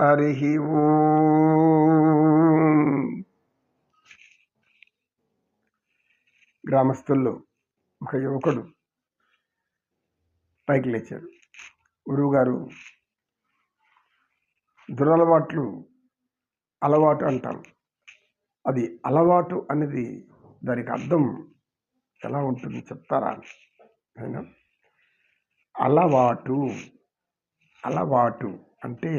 హరి గ్రామస్తుల్లో ఒక యువకుడు పైకి లేచాడు. గురువుగారు దురలవాట్లు అలవాటు అంటాం అది అలవాటు అనేది దానికి అర్థం ఎలా ఉంటుంది చెప్తారా? అయినా అలవాటు అలవాటు అంటే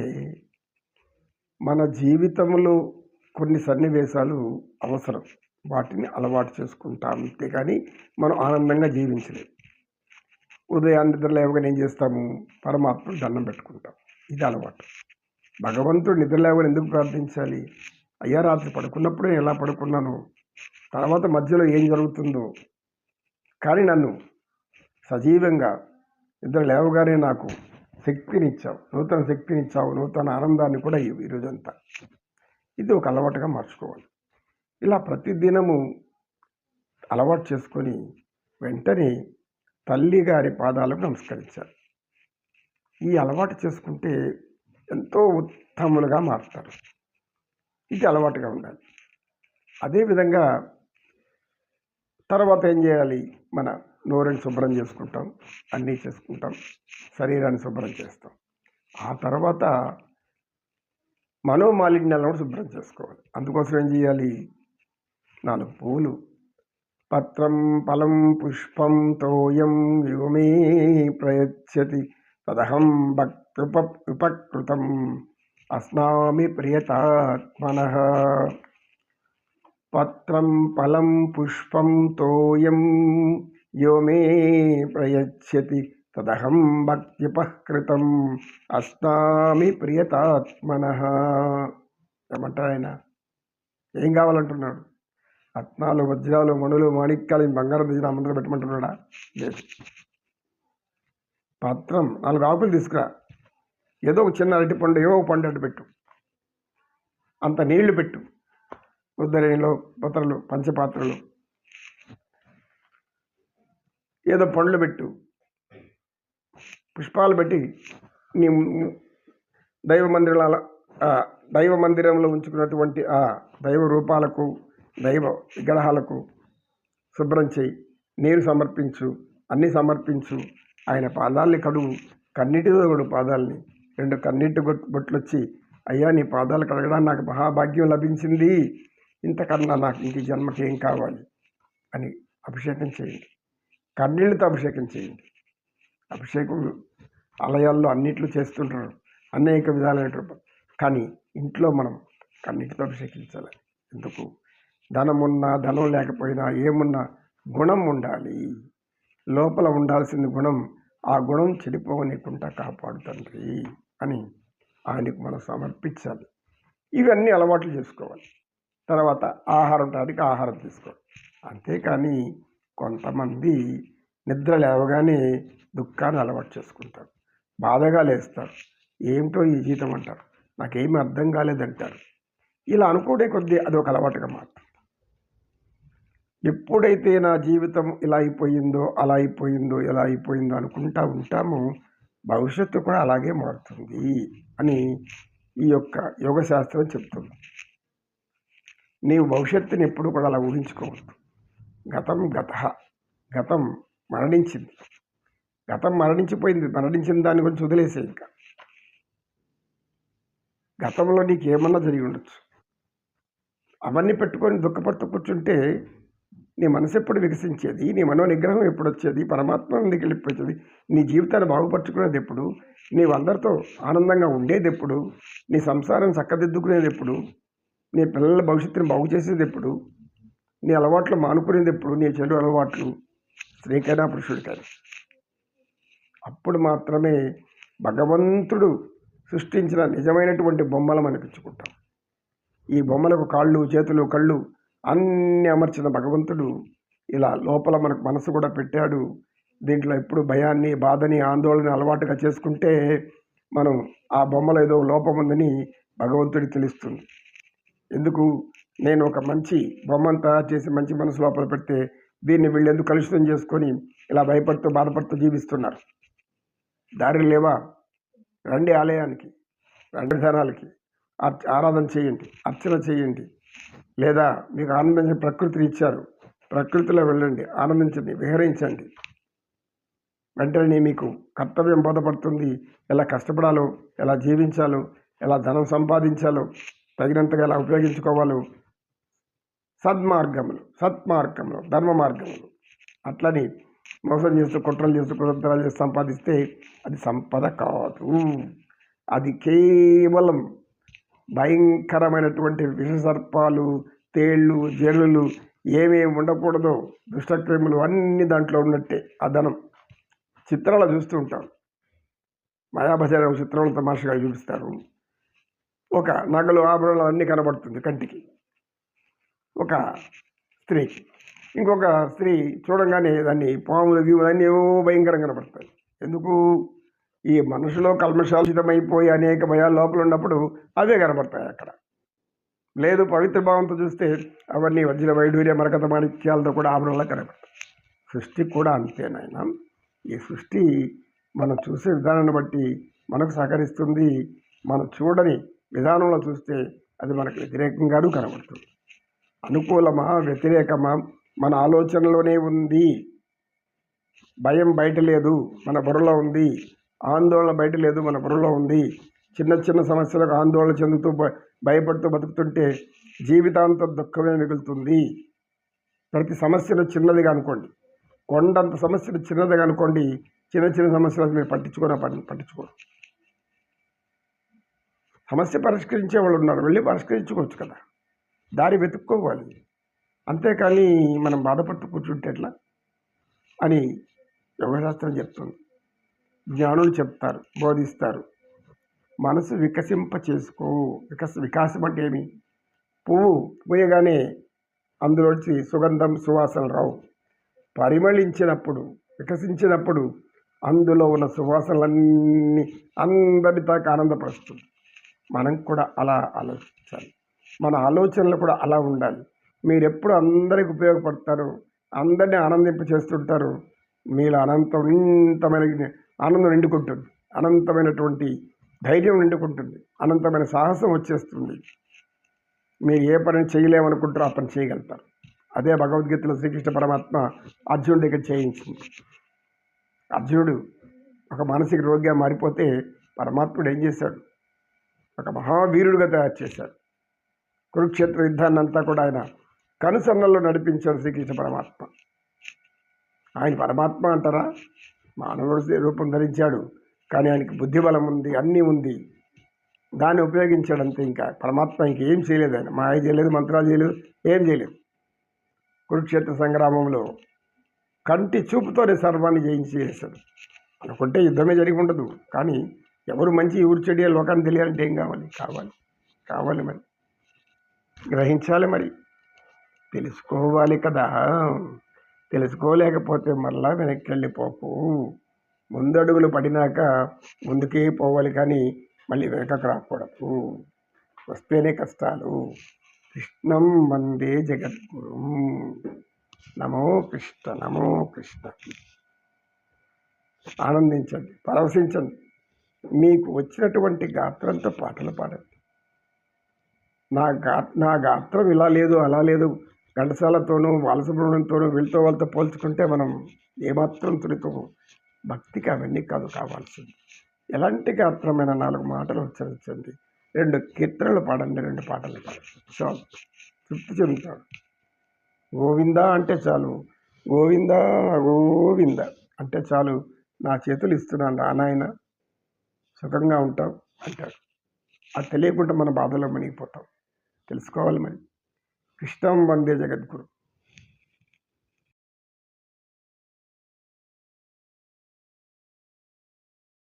మన జీవితంలో కొన్ని సన్నివేశాలు అవసరం. వాటిని అలవాటు చేసుకుంటాం. అంతేగాని మనం ఆనందంగా జీవించలేము ఉదయాన్ని నిద్ర లేవగానే ఏం చేస్తాము? పరమాత్మను దండం పెట్టుకుంటాం. ఇది అలవాటు. భగవంతుడు నిద్ర లేవగానే ఎందుకు ప్రార్థించాలి? అయ్యా రాత్రి నేను ఎలా పడుకున్నాను? తర్వాత మధ్యలో ఏం జరుగుతుందో? కానీ నన్ను సజీవంగా నిద్ర లేవగానే నాకు శక్తినిచ్చావు నూతన శక్తినిచ్చావు నూతన ఆనందాన్ని కూడా ఇవ్వు ఈరోజంతా ఇది ఒక అలవాటుగా మార్చుకోవాలి. ఇలా ప్రతిదినము అలవాటు చేసుకొని వెంటనే తల్లి గారి పాదాలకు నమస్కరించారు ఈ అలవాటు చేసుకుంటే ఎంతో ఉత్తములుగా మారుతారు. ఇది అలవాటుగా ఉండాలి. అదేవిధంగా తర్వాత ఏం చేయాలి? మన నోరుని శుభ్రం చేసుకుంటాం అన్నీ చేసుకుంటాం శరీరాన్ని శుభ్రం చేస్తాం. ఆ తర్వాత మనోమాలిన్యాలను కూడా శుభ్రం చేసుకోవాలి. అందుకోసం ఏం చేయాలి? నాలుగు పూలు. పత్రం ఫలం పుష్పం తోయం యుగమే ప్రయచ్చతి. తదహం భక్తుప ఉపకృతం. అస్నామి ప్రియతాత్మన. పత్రం ఫలం పుష్పం తోయం. యో మే ప్రయచ్చతి తదహం భక్త్యుపకృతం అస్తామి ప్రియతాత్మన. ఏమంటారు ఆయన? ఏం కావాలంటున్నాడు? రత్నాలు వజ్రాలు మణులు మాణిక్యాలు బంగారం తీసిన మందులు పెట్టమంటున్నాడా? లేదు. పత్రం నాలుగు ఆకులు తీసుకురా. ఏదో ఒక చిన్న అరటి పండు ఏవో ఒక పండు అటు పెట్టు. అంత నీళ్ళు పెట్టు. ఉద్దరేణిలో పత్రలు పంచపాత్రలు. ఏదో పండ్లు పెట్టు. పుష్పాలు పెట్టి నీ దైవ మందిరాల దైవ మందిరంలో ఉంచుకున్నటువంటి ఆ దైవ రూపాలకు దైవ విగ్రహాలకు శుభ్రం చేయి. నీరు సమర్పించు అన్నీ సమర్పించు. ఆయన పాదాలని కడుగు కన్నీటితో కడు పాదాలని. రెండు కన్నీటి బొట్లు వచ్చి అయ్యా నీ పాదాలు కడగడానికి నాకు మహాభాగ్యం లభించింది. ఇంతకన్నా నాకు ఇంక జన్మకి ఏం కావాలి అని అభిషేకం చేయండి. కన్నీళ్ళతో అభిషేకం చేయండి. అభిషేకం ఆలయాల్లో అన్నిట్లో చేస్తుంటారు. అనేక విధాలైన కానీ ఇంట్లో మనం కన్నీటితో అభిషేకించాలి. ఎందుకు? ధనం ఉన్నా ధనం లేకపోయినా ఏమున్నా గుణం ఉండాలి. లోపల ఉండాల్సిన గుణం ఆ గుణం చెడిపోవనీయకుండా కాపాడు తండ్రి అని ఆయనకు మనం సమర్పించాలి. ఇవన్నీ అలవాట్లు చేసుకోవాలి. తర్వాత ఆహారం టానికి ఆహారం తీసుకోవడం అంతేకాని కొంతమంది నిద్ర లేవగానే దుఃఖాన్ని అలవాటు చేసుకుంటారు. బాధగా లేస్తారు. ఏమిటో ఈ జీతం అంటారు. నాకేమీ అర్థం కాలేదంటారు. ఇలా అనుకోడే కొద్దీ అది ఒక అలవాటుగా మారుతుంది. ఎప్పుడైతే నా జీవితం ఇలా అయిపోయిందో అలా అయిపోయిందో ఇలా అయిపోయిందో అనుకుంటా ఉంటామో భవిష్యత్తు కూడా అలాగే మారుతుంది అని ఈ యొక్క యోగశాస్త్రం చెప్తుంది. నీవు భవిష్యత్తుని ఎప్పుడు కూడా అలా ఊహించుకోవద్దు. గతం గత. గతం మరణించింది. గతం మరణించిపోయింది. మరణించిన దాని గురించి వదిలేసే ఇంకా. గతంలో నీకు ఏమన్నా జరిగి ఉండొచ్చు. అవన్నీ పెట్టుకొని దుఃఖపడుతూ కూర్చుంటే నీ మనసు ఎప్పుడు వికసించేది? నీ మనో నిగ్రహం ఎప్పుడు వచ్చేది? పరమాత్మ నీకు వెళ్ళిపోయేది నీ జీవితాన్ని బాగుపరుచుకునేది ఎప్పుడు? నీవు అందరితో ఆనందంగా ఉండేది ఎప్పుడు? నీ సంసారం చక్కదిద్దుకునేది ఎప్పుడు? నీ పిల్లల భవిష్యత్తుని బాగు చేసేది ఎప్పుడు? నీ అలవాట్లు మానుకునేది ఎప్పుడు? నీ చెడు అలవాట్లు స్త్రీకైనా పురుషుడికైనా? అప్పుడు మాత్రమే భగవంతుడు సృష్టించిన నిజమైనటువంటి బొమ్మలు అనిపించుకుంటాం ఈ బొమ్మలకు కాళ్ళు చేతులు కళ్ళు అన్ని అమర్చిన భగవంతుడు ఇలా లోపల మనకు మనసు కూడా పెట్టాడు. దీంట్లో ఎప్పుడు భయాన్ని బాధని ఆందోళన అలవాటుగా చేసుకుంటే మనం ఆ బొమ్మలో ఏదో లోపం ఉందని భగవంతుడికి తెలుస్తుంది. ఎందుకు నేను ఒక మంచి బొమ్మను తయారు చేసి మంచి మనసు లోపల పెడితే దీన్ని వీళ్ళు ఎందుకు కలుషితం చేసుకొని ఇలా భయపడుతూ బాధపడుతూ జీవిస్తున్నారు? దారి లేవా? రండి ఆలయానికి రెండు ధనాలకి అర్చ ఆరాధన చేయండి అర్చన చేయండి. లేదా మీకు ఆనందించే ప్రకృతిని ఇచ్చారు. ప్రకృతిలో వెళ్ళండి ఆనందించండి విహరించండి. వెంటనే మీకు కర్తవ్యం బోధపడుతుంది. ఎలా కష్టపడాలో ఎలా జీవించాలో ఎలా ధనం సంపాదించాలో తగినంతగా ఎలా ఉపయోగించుకోవాలో. సద్మార్గములు సత్మార్గములు ధర్మ మార్గములు. అట్లని మోసం చేస్తూ కుట్రలు చేస్తూ కుతంత్రాలు చేసి సంపాదిస్తే అది సంపద కాదు. అది కేవలం భయంకరమైనటువంటి విషసర్పాలు తేళ్ళు జల్లులు ఏమేమి ఉండకూడదో దుష్టక్రిములు అన్ని దాంట్లో ఉన్నట్టే ఆ ధనం. చిత్రాలు చూస్తూ ఉంటాం. మాయాబజార్ చిత్రాలు తమాషగా చూపిస్తారు. ఒక నగలు ఆభరణాలు అన్నీ కనబడుతుంది కంటికి. ఒక స్త్రీకి ఇంకొక స్త్రీ చూడంగానే దాన్ని పాములు గీములు అన్నీ ఏవో భయంకరంగా కనబడతాయి ఎందుకు? ఈ మనసులో కల్మషాలితమైపోయి అనేక భయాలు లోపల ఉన్నప్పుడు అవే కనబడతాయి అక్కడ. లేదు పవిత్ర భావంతో చూస్తే అవన్నీ వజ్ర వైడూర్య మరకత మాణిక్యాలతో కూడా ఆభరణలా కనబడతాయి సృష్టి కూడా అంతేనాయన ఈ సృష్టి మనం చూసే విధానాన్ని బట్టి మనకు సహకరిస్తుంది మనం చూడని విధానంలో చూస్తే అది మనకు వ్యతిరేకంగానూ కనబడుతుంది. అనుకూలమా వ్యతిరేకమా? మన ఆలోచనలోనే ఉంది. భయం బయట లేదు మన బుర్రలో ఉంది. ఆందోళన బయట లేదు మన బుర్రలో ఉంది. చిన్న చిన్న సమస్యలకు ఆందోళన చెందుతూ భయపడుతూ బతుకుతుంటే జీవితాంతం దుఃఖమే మిగులుతుంది. ప్రతి సమస్యను చిన్నదిగా అనుకోండి. కొండంత సమస్యను చిన్నదిగా అనుకోండి చిన్న చిన్న సమస్యలు మీరు పట్టించుకోరా పట్టించుకోరు. సమస్య పరిష్కరించే వాళ్ళు ఉన్నారు. వెళ్ళి పరిష్కరించుకోవచ్చు కదా. దారి వెతుక్కోవాలి. అంతేకాని మనం బాధపడుతూ కూర్చుంటే ఎట్లా? అని యోగశాస్త్రం చెప్తుంది. జ్ఞానులు చెప్తారు బోధిస్తారు. మనసు వికసింప చేసుకో వికస వికాసం అంటే ఏమి? పువ్వు పూయగానే అందులోంచి సుగంధం సువాసన రావు. పరిమళించినప్పుడు వికసించినప్పుడు అందులో ఉన్న సువాసనలన్నీ అందరి దాకా ఆనందపరుస్తుంది. మనం కూడా అలా ఆలోచించాలి. మన ఆలోచనలు కూడా అలా ఉండాలి. మీరు ఎప్పుడు అందరికి ఉపయోగపడతారు అందరినీ ఆనందింప చేస్తుంటారు మీలో అనంతం అనంతమైన ఆనందం నిండుకుంటుంది అనంతమైనటువంటి ధైర్యం నిండుకుంటుంది అనంతమైన సాహసం వచ్చేస్తుంది. మీరు ఏ పని చేయలేమనుకుంటారో ఆ పని చేయగలుగుతారు. అదే భగవద్గీతలో శ్రీకృష్ణ పరమాత్మ అర్జునుడి దగ్గర చేయించింది. అర్జునుడు ఒక మానసిక రోగిగా మారిపోతే పరమాత్ముడు ఏం చేశాడు ఒక మహావీరుడిగా తయారు చేశారు. కురుక్షేత్ర యుద్ధాన్ని అంతా కూడా ఆయన కనుసన్నల్లో నడిపించాడు శ్రీకృష్ణ పరమాత్మ. ఆయన పరమాత్మ అంటారా? మానవుడు రూపం ధరించాడు కానీ ఆయనకి బుద్ధి బలం ఉంది అన్నీ ఉంది. దాన్ని ఉపయోగించాడు అంతే ఇంకా. పరమాత్మ ఇంకేం చేయలేదు ఆయన. మాయ చేయలేదు మంత్రాలు చేయలేదు ఏం చేయలేదు. కురుక్షేత్ర సంగ్రామంలో కంటి చూపుతోనే సర్వాన్ని జయించి చేశాడు అనుకుంటే యుద్ధమే జరిగి ఉండదు. కానీ ఎవరు మంచి ఎవరు చెడు లోకాన్ని తెలియాలంటే ఏం కావాలి? కావాలి. కావాలి మరి. గ్రహించాలి మరి. తెలుసుకోవాలి కదా. తెలుసుకోలేకపోతే మరలా వెనక్కి వెళ్ళిపోకు ముందడుగులు పడినాక ముందుకే పోవాలి కానీ మళ్ళీ వెనకకు రాకూడదు. వస్తేనే కష్టాలు. కృష్ణం వందే జగద్గురు. నమో కృష్ణ నమో కృష్ణ. ఆనందించండి పరవశించండి. మీకు వచ్చినటువంటి గాత్రంతో పాటలు పాడండి. నా గా నా గాత్రం ఇలా లేదు అలా లేదు. ఘంటసాలతోనూ బాలసుబ్రహ్మణ్యంతోనూ వీళ్ళతో వాళ్ళతో పోల్చుకుంటే మనం ఏమాత్రం తుడితో భక్తికి అవన్నీ కాదు కావాల్సింది. ఎలాంటి గాత్రమైన నాలుగు మాటలు ఉచ్చరించండి. రెండు కీర్తనలు పాడండి రెండు పాటలు పాడండి. చాలు. తృప్తి చెందుతాడు. గోవింద అంటే చాలు. గోవింద గోవింద అంటే చాలు. నా చేతులు ఇస్తున్నాను రానాయన సుఖంగా ఉంటాం అంటాడు. అది తెలియకుండా మన బాధలో మునిగిపోతాం. తెలుసుకోవాలి మరి. కృష్ణం వందే జగద్గురు.